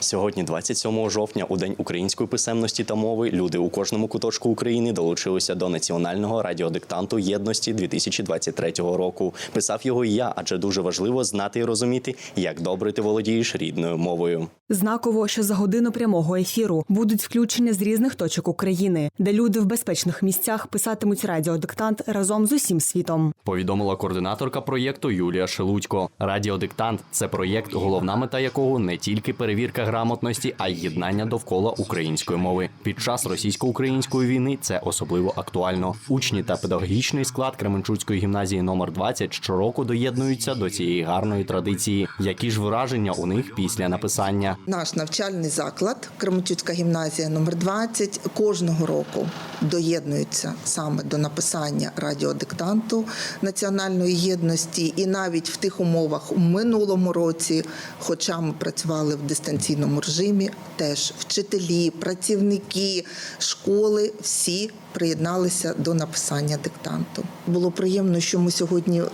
Сьогодні, 27 жовтня, у день української писемності та мови, люди у кожному куточку України долучилися до національного радіодиктанту єдності 2023 року. Писав його і я, адже дуже важливо знати і розуміти, як добре ти володієш рідною мовою. Знаково, що за годину прямого ефіру будуть включені з різних точок України, де люди в безпечних місцях писатимуть радіодиктант разом з усім світом. Повідомила координаторка проєкту Юлія Шелудько. Радіодиктант це проєкт, головна мета якого не тільки перевірка грамотності, а й єднання довкола української мови. Під час російсько-української війни це особливо актуально. Учні та педагогічний склад Кременчуцької гімназії номер 20 щороку доєднуються до цієї гарної традиції. Які ж враження у них після написання? Наш навчальний заклад Кременчуцька гімназія номер 20 кожного року доєднується саме до написання радіодиктанту національної єдності, і навіть в тих умовах у минулому році, хоча ми працювали в дистанційному режимі, теж вчителі, працівники школи всі приєдналися до написання диктанту. Було приємно, що ми сьогодні е,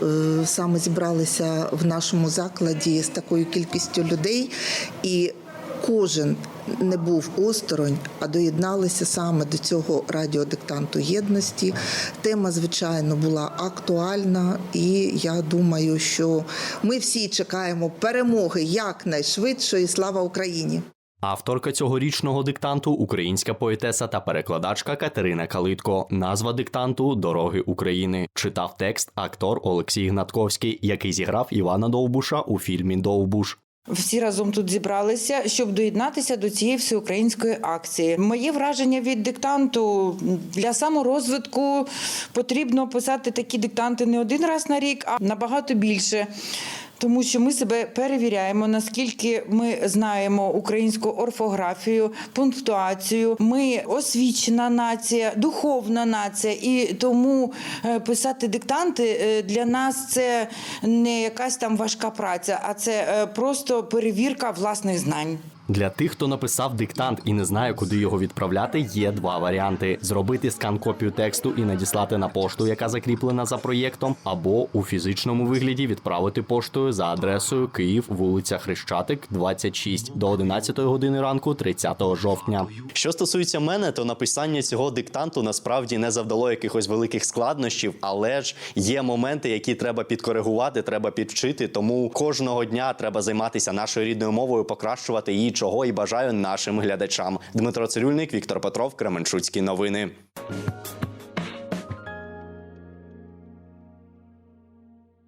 саме зібралися в нашому закладі з такою кількістю людей, і кожен не був осторонь, а доєдналися саме до цього радіодиктанту єдності. Тема, звичайно, була актуальна, і я думаю, що ми всі чекаємо перемоги якнайшвидшої. Слава Україні! Авторка цьогорічного диктанту українська поетеса та перекладачка Катерина Калитко. Назва диктанту Дороги України. Читав текст актор Олексій Гнатковський, який зіграв Івана Довбуша у фільмі Довбуш. Всі разом тут зібралися, щоб доєднатися до цієї всеукраїнської акції. Моє враження від диктанту для саморозвитку потрібно писати такі диктанти не один раз на рік, а набагато більше. Тому що ми себе перевіряємо, наскільки ми знаємо українську орфографію, пунктуацію. Ми освічена нація, духовна нація, і тому е, писати диктанти е, для нас це не якась там важка праця, а це е, просто перевірка власних знань. Для тих, хто написав диктант і не знає, куди його відправляти, є два варіанти: зробити скан копію тексту і надіслати на пошту, яка закріплена за проєктом, або у фізичному вигляді відправити поштою за адресою Київ, вулиця Хрещатик, 26 до 11 години ранку, 30 жовтня. Що стосується мене, то написання цього диктанту насправді не завдало якихось великих складнощів, але ж є моменти, які треба підкоригувати, треба підвчити. Тому кожного дня треба займатися нашою рідною мовою, покращувати її, чого і бажаю нашим глядачам. Дмитро Цирюльник, Віктор Петров, Кременчуцькі новини.